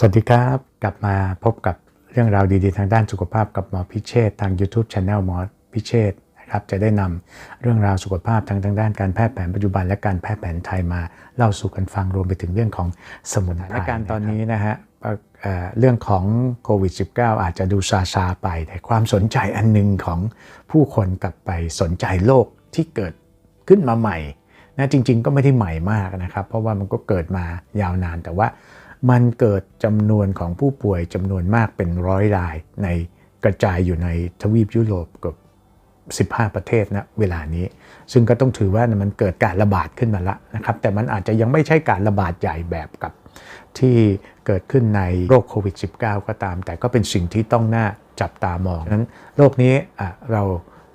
สวัสดีครับ กลับมาพบกับเรื่องราวดีๆ ทางด้านสุขภาพกับหมอพิเชษฐ์ทาง YouTube Channel หมอพิเชษฐ์นะครับจะได้นำเรื่องราวสุขภาพทางทางด้านการแพทย์แผนปัจจุบันและการแพทย์แผนไทยมาเล่าสู่กันฟังรวมไปถึงเรื่องของสมุนไพรในการตอนนี้นะฮะเอ่อเอ่อเรื่องของโควิด -19 อาจจะดูซาซาๆไป แต่ความสนใจอันหนึงของผู้คนกลับไปสนใจโรคที่เกิดขึ้นมาใหม่นะจริง ๆ ก็ไม่ได้ใหม่มากนะครับ เพราะว่ามันก็เกิดมายาวนานแต่ว่า มันเกิดจำนวนของผู้ป่วยจำนวนมากเป็นร้อยรายในกระจายอยู่ในทวีปยุโรปเกับ15 ประเทศนะเวลานี้ ซึ่งก็ต้องถือว่ามันเกิดการระบาดขึ้นมาแล้วนะครับ แต่มันอาจจะยังไม่ใช่การระบาดใหญ่แบบกับที่เกิดขึ้นในโรคโควิด -19 ก็ตาม แต่ก็เป็นสิ่งที่ต้องน่าจับตามองนั้นโรคนี้เรา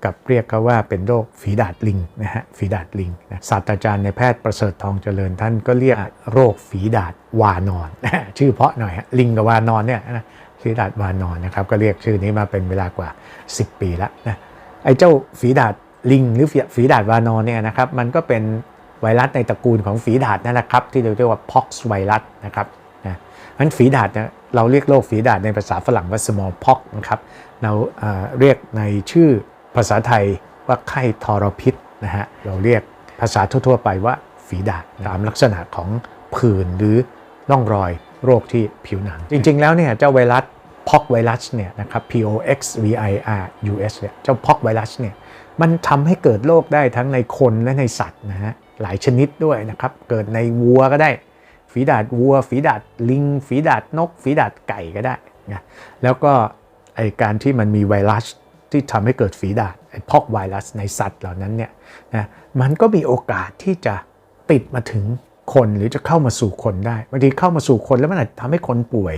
กับเรียกเขาว่าเป็นโรคฝีดาดลิงนะฮะฝีดาดลิงนะศาสตราจารย์ในแพทย์ประเสริฐทองเจริญท่านก็เรียกโรคฝีดาดวานอน ชื่อเพาะหน่อยฮะลิงกับวานอนเนี่ยนะฝีดาดวานอนนะครับก็เรียกชื่อนี้มาเป็นเวลากว่า 10 ปีแล้วนะไอ้เจ้าฝีดาดลิงหรือฝีดาดวานอนเนี่ยนะครับมันก็เป็นไวรัสในตระกูลของฝีดาดนั่นแหละครับที่เรียกว่า pox ไวรัสนะครับนะงั้นฝีดาดเนี่ยเราเรียกโรคฝีดาดในภาษาฝรั่งว่า smallpox นะครับเราเรียกในชื่อ ภาษาไทยว่าไข้ทรพิษนะฮะเราเรียกภาษาทั่วๆไปว่าฝีดาษตามลักษณะของผื่นหรือร่องรอยโรคที่ผิวหนัง จริงๆแล้วเนี่ยเจ้าไวรัสพอกไวรัสเนี่ยนะครับ P O X V I R U S เนี่ยเจ้าพอกไวรัสเนี่ยมันทำให้เกิดโรคได้ทั้งในคนและในสัตว์นะฮะหลายชนิดด้วยนะครับ เกิดในวัวก็ได้ ฝีดาดวัว ฝีดาดลิง ฝีดาดนก ฝีดาดไก่ก็ได้นะแล้วก็ไอการที่มันมีไวรัส ที่ทำให้เกิดฝีดาษไอ้พอกไวรัสในสัตว์เหล่านั้นเนี่ยนะมันก็มีโอกาสที่จะติดมาถึงคนหรือจะเข้ามาสู่คนได้บางทีเข้ามาสู่คนแล้วมันอาจจะทำให้คนป่วย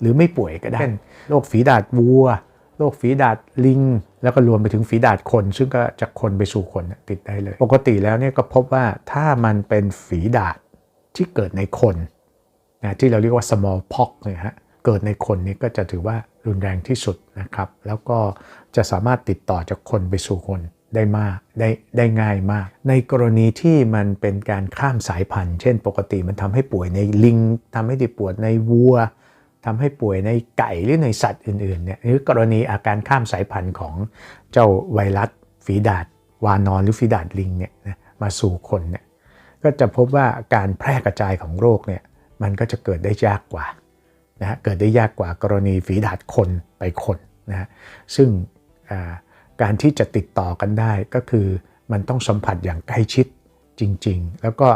หรือไม่ป่วยก็ได้เช่นโรคฝีดาษวัวโรคฝีดาษลิง แล้วก็รวมไปถึงฝีดาษคน ซึ่งก็จากคนไปสู่คนน่ะติดได้เลย ปกติแล้วเนี่ยก็พบว่าถ้ามันเป็นฝีดาษที่เกิดในคนนะที่เราเรียกว่า small pox เนี่ยฮะ เกิดในคนนี้ก็จะถือว่ารุนแรงที่สุดนะครับ แล้วก็จะสามารถติดต่อจากคนไปสู่คนได้มากได้ได้ง่ายมาก ในกรณีที่มันเป็นการข้ามสายพันธุ์ เช่น ปกติมันทำให้ป่วยในลิงทำให้ได้ป่วยในวัวทำให้ป่วยในไก่หรือในสัตว์อื่นๆเนี่ยหรือกรณีอาการข้ามสายพันธุ์ของเจ้าไวรัสฝีดาดวานอนหรือฝีดาดลิงเนี่ยนะมาสู่คนเนี่ยก็จะพบว่าการแพร่กระจายของโรคเนี่ยมันก็จะเกิดได้ยากกว่า นะฮะเกิดได้ยากกว่ากรณีฝีดาดคนไปคนนะฮะซึ่งการที่จะติดต่อกันได้ก็คือมันต้องสัมผัสอย่างใกล้ชิดจริง ๆ แล้วก็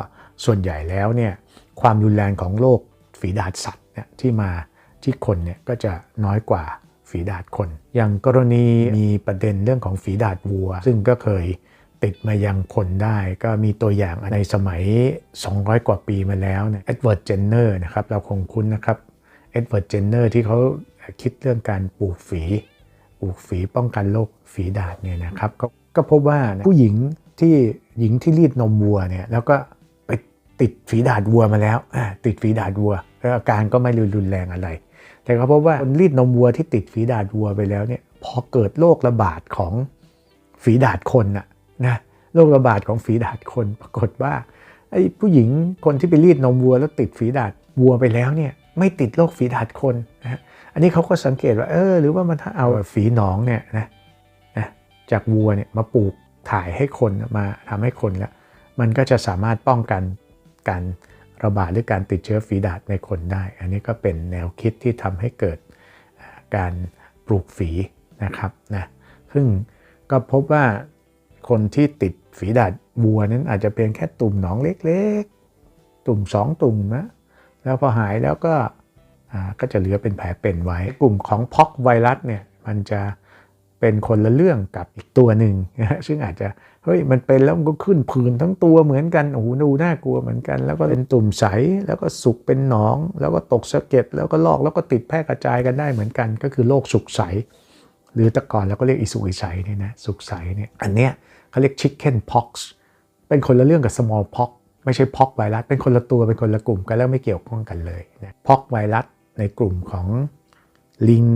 ส่วนใหญ่แล้วเนี่ยความรุนแรงของโรคฝีดาดสัตว์เนี่ยที่มาที่คนเนี่ยก็จะน้อยกว่าฝีดาดคน อย่างกรณีมีประเด็นเรื่องของฝีดาดวัว ซึ่งก็เคยติดมายังคนได้ ก็มีตัวอย่างในสมัย 200 กว่าปีมาแล้วเนี่ยเอ็ดเวิร์ดเจนเนอร์นะครับเราคงคุ้นนะครับ เอ็ดเวิร์ดเจนเนอร์ที่เขาคิดเรื่องการปลูกฝีปลูกฝีป้องกันโรคฝีดาษเนี่ยนะครับก็ก็พบว่าผู้หญิงที่หญิงที่รีดนมวัวเนี่ยแล้วก็ไปติดฝีดาดวัวมาแล้วติดฝีดาดวัวแล้วอาการก็ไม่รุนแรงอะไร แต่เขาพบว่าคนรีดนมวัวที่ติดฝีดาดวัวไปแล้วเนี่ยพอเกิดโรคระบาดของฝีดาดคนน่ะนะโรคระบาดของฝีดาดคนปรากฏว่าไอ้ผู้หญิงคนที่ไปรีดนมวัวแล้วติดฝีดาดวัวไปแล้วเนี่ย ไม่ติดโรคฝีดาดคนนะฮะอันนี้เขาก็สังเกตว่าเออหรือว่ามันถ้าเอาฝีหนองเนี่ยนะนะจากวัวเนี่ยมาปลูกถ่ายให้คนมาทำให้คนล้วมันก็จะสามารถป้องกันการระบาดหรือการติดเชื้อฝีดาดในคนได้ อันนี้ก็เป็นแนวคิดที่ทำให้เกิดการปลูกฝีนะครับนะซึ่งก็พบว่าคนที่ติดฝีดาดวัวนั้นอาจจะเป็นแค่ตุ่มหนองเล็กๆ ตุ่มสองตุ่มนะ แล้วพอหายแล้วก็ก็จะเหลือเป็นแผลเป็นไว้ กลุ่มของพ็อกไวรัสเนี่ยมันจะเป็นคนละเรื่องกับอีกตัวหนึ่งนะฮะซึ่งอาจจะเฮ้ยมันเป็นแล้วมันก็ขึ้นผื่นทั้งตัวเหมือนกันโอ้โหดูน่ากลัวเหมือนกัน แล้วก็เป็นตุ่มใสแล้วก็สุกเป็นหนอง แล้วก็ตกสะเก็ดแล้วก็ลอกแล้วก็ติดแพร่กระจายกันได้เหมือนกัน ก็คือโรคสุกใส หรือแต่ก่อนเราก็เรียกอิสุกอิใสเนี่ยนะสุกใสเนี่ยอันเนี้ยเขาเรียก chicken pox เป็นคนละเรื่องกับ small pox ไม่ใช่ pox ไวรัสเป็นคนละตัวเป็นคนละกลุ่มกันแล้วไม่เกี่ยวข้องกันเลยนะ pox ไวรัสในกลุ่มของลิง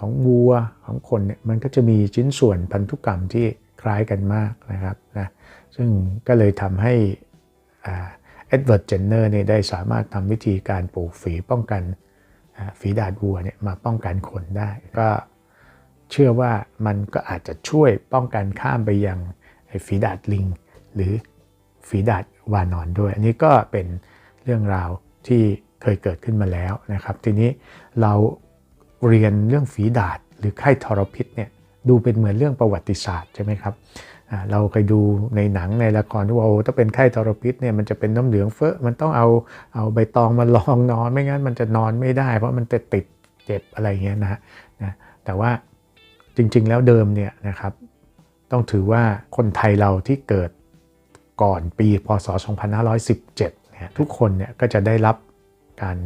ของวัวของคนเนี่ยมันก็จะมีชิ้นส่วนพันธุกรรมที่คล้ายกันมากนะครับนะซึ่งก็เลยทำให้เอ็ดเวิร์ดเจนเนอร์เนี่ยได้สามารถทำวิธีการปลูกฝีป้องกันฝีดาดวัวเนี่ยมาป้องกันคนได้ ก็เชื่อว่ามันก็อาจจะช่วยป้องกันข้ามไปยังฝีดาดลิง หรือฝีดาด วานอนด้วย อันนี้ก็เป็นเรื่องราวที่เคยเกิดขึ้นมาแล้วนะครับ ทีนี้เราเรียนเรื่องฝีดาดหรือไข้ทรพิษเนี่ยดูเป็นเหมือนเรื่องประวัติศาสตร์ใช่ไหมครับเราเคยดูในหนังในละครที่ว่าโอ้ถ้าเป็นไข้ทรพิษเนี่ยมันจะเป็นน้ำเหลืองเฟ้อมันต้องเอาเอาใบตองมาลองนอน ไม่งั้นมันจะนอนไม่ได้ เพราะมันจะติดเจ็บอะไรเงี้ยนะนะแต่ว่าจริงๆแล้วเดิมเนี่ยนะครับ ต้องถือว่าคนไทยเราที่เกิด ก่อนปีพศ 2517เนี่ยทุกคนเนี่ยก็จะได้รับการ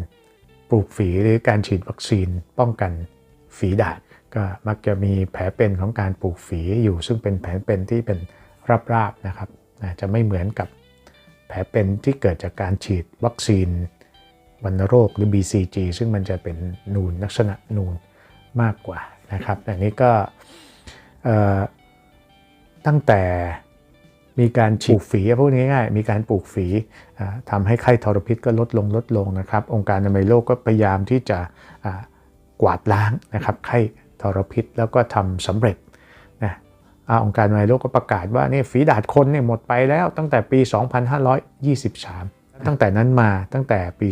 ปลูกฝีหรือการฉีดวัคซีนป้องกันฝีดาษก็มักจะมีแผลเป็นของการปลูกฝีอยู่ ซึ่งเป็นแผลเป็นที่เป็นราบๆนะครับจะไม่เหมือนกับแผลเป็นที่เกิดจากการฉีดวัคซีนวัณโรคหรือ BCG ซึ่งมันจะเป็นนูนลักษณะนูนมากกว่านะครับอันนี้ก็ตั้งแต่ มีการฉีดฝีพูดง่ายๆ มีการปลูกฝีอ่าทำให้ไข้ทรพิษก็ลดลงลดลงนะครับ องค์การอนามัยโลกก็พยายามที่จะกวาดล้างนะครับไข้ทรพิษแล้วก็ทำสำเร็จนะองค์การอนามัยโลกก็ประกาศว่านี่ฝีดาดคนเนี่ยหมดไปแล้วตั้งแต่ปี 2523 ตั้งแต่นั้นมาตั้งแต่ปี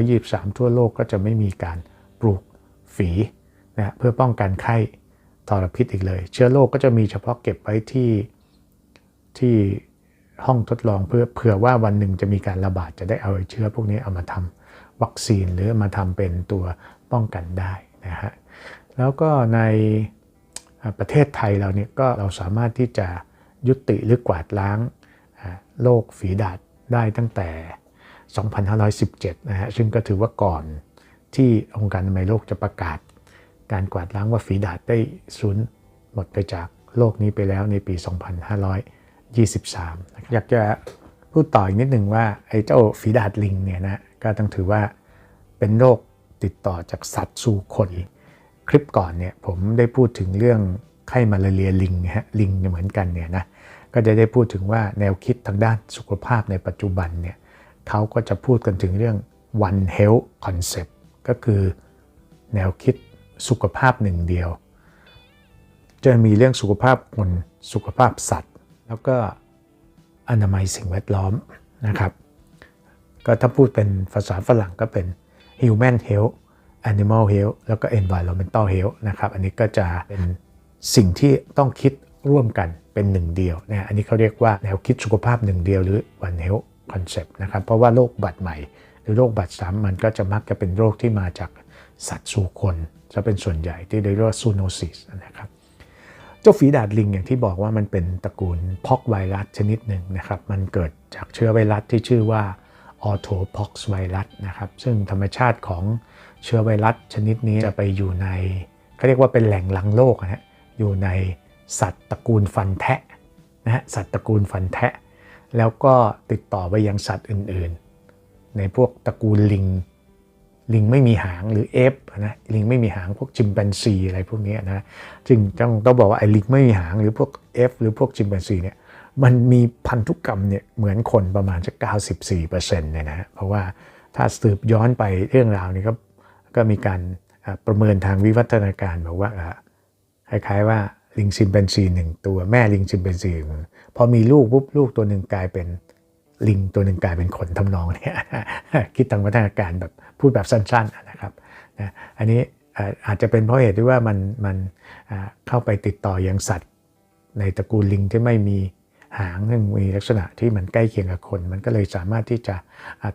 2523 ทั่วโลกก็จะไม่มีการปลูกฝีนะเพื่อป้องกันไข้ทรพิษอีกเลย เชื้อโรคก็จะมีเฉพาะเก็บไว้ที่ ที่ห้องทดลองเพื่อเผื่อว่าวันหนึ่งจะมีการระบาดจะได้เอาเชื้อพวกนี้เอามาทำวัคซีนหรือมาทำเป็นตัวป้องกันได้นะฮะแล้วก็ในประเทศไทยเราเนี่ยก็เราสามารถที่จะยุติหรือกวาดล้างโรคฝีดาษได้ตั้งแต่ 2517 นะฮะ ซึ่งก็ถือว่าก่อนที่องค์การอนามัยโลกจะประกาศ การกวาดล้างว่าฝีดาษได้สูญหมดไปจากโลกนี้ไปแล้วในปี 23นะครับอยากจะพูดต่ออีกนิดหนึ่งว่าไอ้เจ้าฝีดาษลิงเนี่ยนะก็ต้องถือว่าเป็นโรคติดต่อจากสัตว์สู่คน คลิปก่อนเนี่ยผมได้พูดถึงเรื่องไข้มาลาเรียลิงฮะลิงเหมือนกันเนี่ยนะก็จะได้พูดถึงว่าแนวคิดทางด้านสุขภาพในปัจจุบันเนี่ยเขาก็จะพูดกันถึงเรื่อง one health concept ก็คือแนวคิดสุขภาพหนึ่งเดียว จะมีเรื่องสุขภาพคนสุขภาพสัตว์ แล้วก็อนามัยสิ่งแวดล้อมนะครับ ก็ถ้าพูดเป็นภาษาฝรั่งก็เป็น human health animal health แล้วก็ environmental health นะครับ อันนี้ก็จะเป็นสิ่งที่ต้องคิดร่วมกันเป็นหนึ่งเดียวนะอันนี้เขาเรียกว่าแนวคิดสุขภาพหนึ่งเดียวหรือ one health concept นะครับ เพราะว่าโรคบัตรใหม่ หรือโรคบัตรซ้ำมันก็จะมักจะเป็นโรคที่มาจากสัตว์สู่คนจะเป็นส่วนใหญ่ที่เรียกว่าซูโนซิสนะครับ จ้าฝีดาดลิงอย่างที่บอกว่ามันเป็นตระกูลพอกไวรัสชนิดหนึ่งนะครับ มันเกิดจากเชื้อไวรัสที่ชื่อว่าออโทพ็อกไวรัสนะครับ ซึ่งธรรมชาติของเชื้อไวรัสชนิดนี้จะไปอยู่ในเขาเรียกว่าเป็นแหล่งลังโลกนะฮะอยู่ในสัตว์ตระกูลฟันแทะนะฮะสัตว์ตระกูลฟันแทะ แล้วก็ติดต่อไปยังสัตว์อื่นๆ ในพวกตระกูลลิง ลิงไม่มีหางหรือเอฟนะลิงไม่มีหางพวกจิมแปนซีอะไรพวกนี้นะจึงต้องต้องบอกว่าไอ้ลิงไม่มีหางหรือพวก F หรือพวกจิมแปนซีเนี่ยมันมีพันธุกรรมเนี่ยเหมือนคนประมาณจะ94%เนี่ยนะเพราะว่าถ้าสืบย้อนไปเรื่องราวนี้ก็ก็มีการประเมินทางวิวัฒนาการบอกว่าคล้ายๆว่าลิงชิมแปนซีหนึ่งตัวแม่ลิงชิมแปนซีพอมีลูกปุ๊บลูกตัวหนึ่งกลายเป็นลิงตัวหนึ่งกลายเป็นคนทำนองเนี่ยคิดทางวัฒนาการแบบ พูดแบบสั้นๆนะครับนะอันนี้อาจจะเป็นเพราะเหตุที่ว่ามันมันเข้าไปติดต่อยังสัตว์ในตระกูลลิงที่ไม่มีหางซึ่งมีลักษณะที่มันใกล้เคียงกับคน มันก็เลยสามารถที่จะ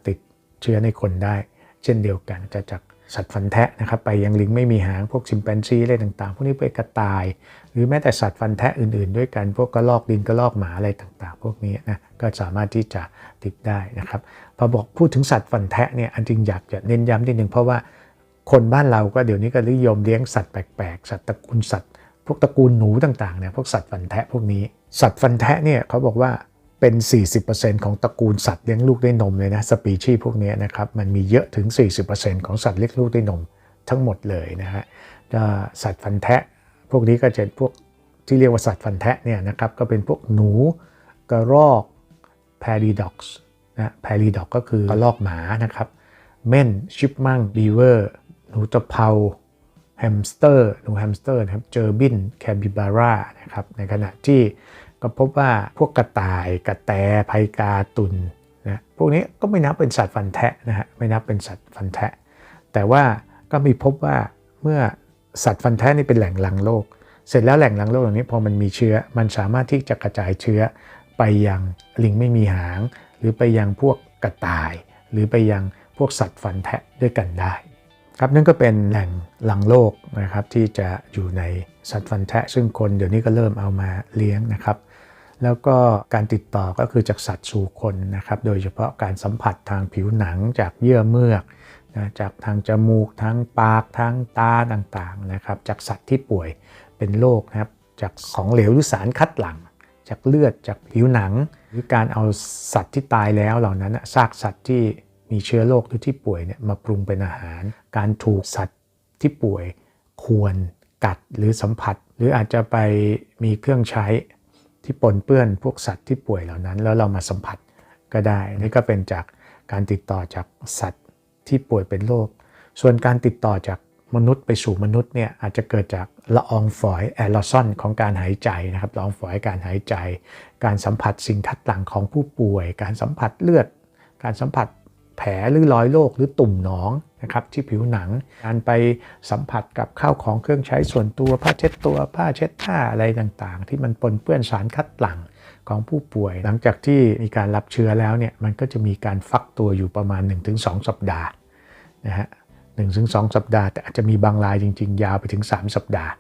ติดเชื้อในคนได้ เช่นเดียวกันจะจาก สัตว์ฟันแทะนะครับไปยังลิงไม่มีหางพวกชิมแปนซีอะไรต่างๆ พวกนี้ไปกระต่าย หรือแม้แต่สัตว์ฟันแทะอื่นๆ ด้วยกันพวกกระรอกดินกระรอกหมาอะไรต่างๆ พวกนี้นะก็สามารถที่จะติดได้นะครับพอบอกพูดถึงสัตว์ฟันแทะเนี่ยอันจริงอยากจะเน้นย้ำนิดนึงเพราะว่าคนบ้านเราก็เดี๋ยวนี้ก็นิยมเลี้ยงสัตว์แปลกๆ สัตว์ตระกูลสัตว์ พวกตระกูลหนูต่างๆเนี่ยพวกสัตว์ฟันแทะพวกนี้ สัตว์ฟันแทะเนี่ยเขาบอกว่า เป็น 40%ของตระกูลสัตว์เลี้ยงลูกด้วยนมเลยนะสปีชีส์พวกนี้นะครับมันมีเยอะถึง 40%ของสัตว์เลี้ยงลูกด้วยนมทั้งหมดเลยนะฮะสัตว์ฟันแทะ พวกนี้ก็จะพวกที่เรียกว่าสัตว์ฟันแทะเนี่ยนะครับก็เป็นพวกหนูกระรอก p a r i d o x นะ p a r i d o x ก็คือกระรอกหมานะครับเม่นชิปมังบีเวอร์หนูตะเภาแฮมสเตอร์หนูแฮมสเตอร์นะครับเจอร์บินแคบิบาร่านะครับในขณะที่ ก็พบว่าพวกกระต่ายกระแตไพกาตุนนะพวกนี้ก็ไม่นับเป็นสัตว์ฟันแทะนะฮะไม่นับเป็นสัตว์ฟันแทะ แต่ว่าก็มีพบว่าเมื่อสัตว์ฟันแท้นี่เป็นแหล่งลังโรคเสร็จแล้วแหล่งลังโรคเหล่านี้พอมันมีเชื้อ มันสามารถที่จะกระจายเชื้อไปยังลิงไม่มีหาง หรือไปยังพวกกระต่าย หรือไปยังพวกสัตว์ฟันแทะด้วยกันได้ ครับนั่นก็เป็นแหล่งลังโลกนะครับที่จะอยู่ในสัตว์ฟันแทะ ซึ่งคนเดี๋ยวนี้ก็เริ่มเอามาเลี้ยงนะครับ แล้วก็การติดต่อก็คือจากสัตว์สู่คนนะครับ โดยเฉพาะการสัมผัสทางผิวหนังจากเยื่อเมือกนะจากทางจมูกทางปากทางตาต่างๆนะครับ จากสัตว์ที่ป่วยเป็นโรคนะครับ จากของเหลวหรือสารคัดหลั่งจากเลือดจากผิวหนัง หรือการเอาสัตว์ที่ตายแล้วเหล่านั้นซากสัตว์ที่มีเชื้อโรคหรือที่ป่วยเนี่ยมาปรุงเป็นอาหาร การถูกสัตว์ที่ป่วยควรกัดหรือสัมผัส หรืออาจจะไปมีเครื่องใช้ ที่ปนเปื้อนพวกสัตว์ที่ป่วยเหล่านั้น แล้วเรามาสัมผัสก็ได้ นี่ก็เป็นจากการติดต่อจากสัตว์ที่ป่วยเป็นโรคส่วนการติดต่อจากมนุษย์ไปสู่มนุษย์เนี่ยอาจจะเกิดจากละอองฝอยแอโรซอลของการหายใจนะครับละอองฝอยการหายใจ การสัมผัสสิ่งคัดหลั่งของผู้ป่วย การสัมผัสเลือด การสัมผัสแผลหรือรอยโรคหรือตุ่มหนอง นะครับที่ผิวหนัง การไปสัมผัสกับข้าวของเครื่องใช้ส่วนตัวผ้าเช็ดตัวผ้าเช็ดหน้าอะไรต่างๆ ที่มันปนเปื้อนสารคัดหลั่งของผู้ป่วย หลังจากที่มีการรับเชื้อแล้วเนี่ยมันก็จะมีการฟักตัวอยู่ประมาณ 1-2 สัปดาห์นะฮะหนึ่งถึงสองสัปดาห์แต่อาจจะมีบางรายจริง ๆ ยาวไปถึง 3 สัปดาห์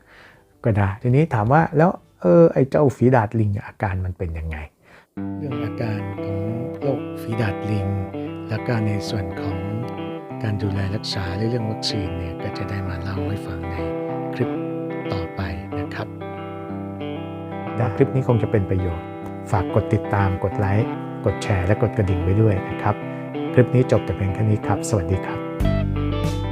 ก็ได้ ทีนี้ถามว่าแล้วเออไอ้เจ้าฝีดาดลิงอาการมันเป็นยังไง เรื่องอาการของโรคฝีดาดลิง แล้วก็ในส่วนของ การดูแลรักษาเรื่องวัคซีนเนี่ยก็จะได้มาเล่าให้ฟังในคลิปต่อไปนะครับคลิปนี้คงจะเป็นประโยชน์ ฝากกดติดตามกดไลค์กดแชร์และกดกระดิ่งไว้ด้วยนะครับ คลิปนี้จบแต่เพียงแค่นี้ครับ สวัสดีครับ